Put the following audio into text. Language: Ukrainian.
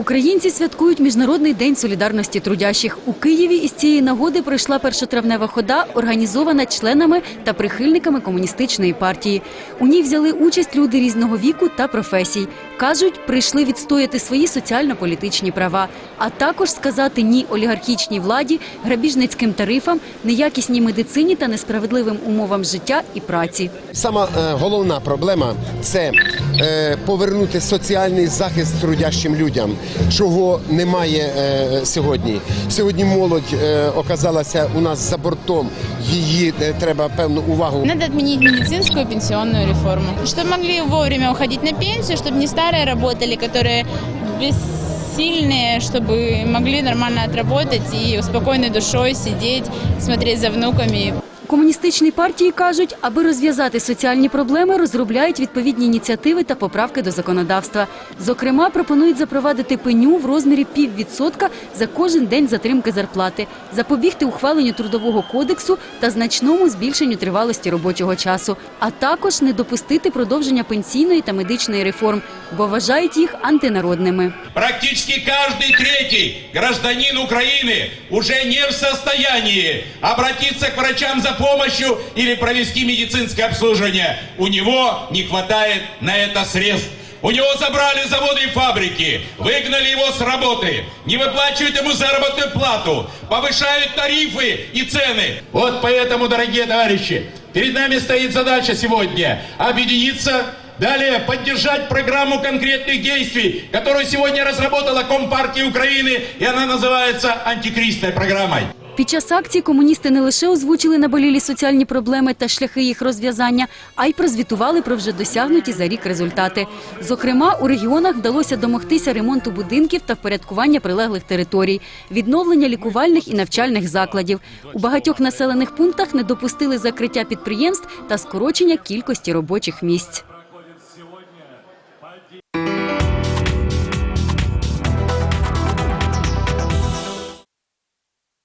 Українці святкують Міжнародний день солідарності трудящих. У Києві із цієї нагоди пройшла першотравнева хода, організована членами та прихильниками комуністичної партії. У ній взяли участь люди різного віку та професій. Кажуть, прийшли відстояти свої соціально-політичні права, а також сказати ні олігархічній владі, грабіжницьким тарифам, неякісній медицині та несправедливим умовам життя і праці. Сама е, головна проблема це е, повернути соціальний захист трудящим людям, чого немає е, сьогодні. Сьогодні молодь е, оказалася у нас за бортом. Її е, треба певну увагу. Надо отменить медицинскую пенсионную реформу. Чтобы могли вовремя уходить на пенсию, чтобы не старые работали, которые бессильные, чтобы могли нормально отработать и спокойной душой сидеть, смотреть за внуками. Комуністичній партії кажуть, аби розв'язати соціальні проблеми, розробляють відповідні ініціативи та поправки до законодавства. Зокрема, пропонують запровадити пеню в розмірі піввідсотка за кожен день затримки зарплати, запобігти ухваленню трудового кодексу та значному збільшенню тривалості робочого часу, а також не допустити продовження пенсійної та медичної реформ, бо вважають їх антинародними. Практически каждый третий гражданин Украины уже не в состоянии обратиться к врачам за помощью или провести медицинское обслуживание. У него не хватает на это средств. У него забрали заводы и фабрики, выгнали его с работы, не выплачивают ему заработную плату, повышают тарифы и цены. Вот поэтому, дорогие товарищи, перед нами стоит задача сегодня объединиться Далее поддержать программу конкретных действий, которую сегодня разработала Компартия Украины, и она называется антикризисной программой. Під час акції комуністи не лише озвучили наболілі соціальні проблеми та шляхи їх розв'язання, а й прозвітували про вже досягнуті за рік результати. Зокрема, у регіонах вдалося домогтися ремонту будинків та впорядкування прилеглих територій, відновлення лікувальних і навчальних закладів. У багатьох населених пунктах не допустили закриття підприємств та скорочення кількості робочих місць.